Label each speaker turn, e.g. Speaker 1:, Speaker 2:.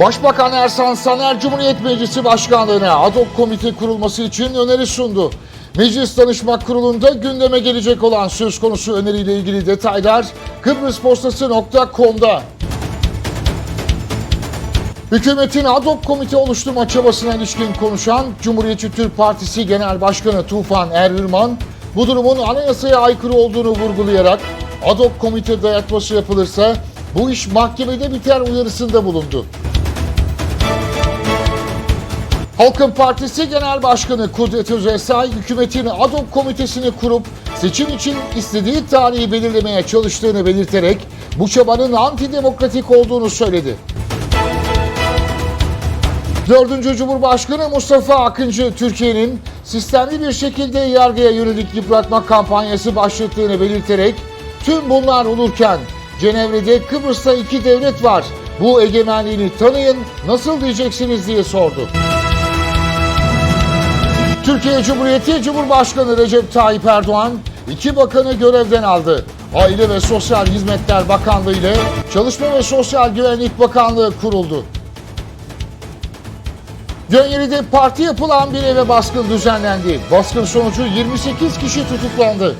Speaker 1: Başbakan Ersan Saner Cumhuriyet Meclisi Başkanlığı'na ad hoc komite kurulması için öneri sundu. Meclis Danışma Kurulu'nda gündeme gelecek olan söz konusu öneriyle ilgili detaylar kıbrıspostası.com'da. Hükümetin ad hoc komite oluşturma çabasına ilişkin konuşan Cumhuriyetçi Türk Partisi Genel Başkanı Tufan Erhürman, bu durumun anayasaya aykırı olduğunu vurgulayarak ad hoc komite dayatması yapılırsa bu iş mahkemede biter uyarısında bulundu. Halkın Partisi Genel Başkanı Kudret Özesay, hükümetin ad hoc komitesini kurup seçim için istediği tarihi belirlemeye çalıştığını belirterek bu çabanın antidemokratik olduğunu söyledi. Dördüncü Cumhurbaşkanı Mustafa Akıncı, Türkiye'nin sistemli bir şekilde yargıya yönelik yıpratma kampanyası başlattığını belirterek tüm bunlar olurken Cenevre'de Kıbrıs'ta iki devlet var. Bu egemenliğini tanıyın, nasıl diyeceksiniz diye sordu. Türkiye Cumhuriyeti Cumhurbaşkanı Recep Tayyip Erdoğan iki bakanı görevden aldı. Aile ve Sosyal Hizmetler Bakanlığı ile Çalışma ve Sosyal Güvenlik Bakanlığı kuruldu. Gönyeli'de parti yapılan bir eve baskın düzenlendi. Baskın sonucu 28 kişi tutuklandı.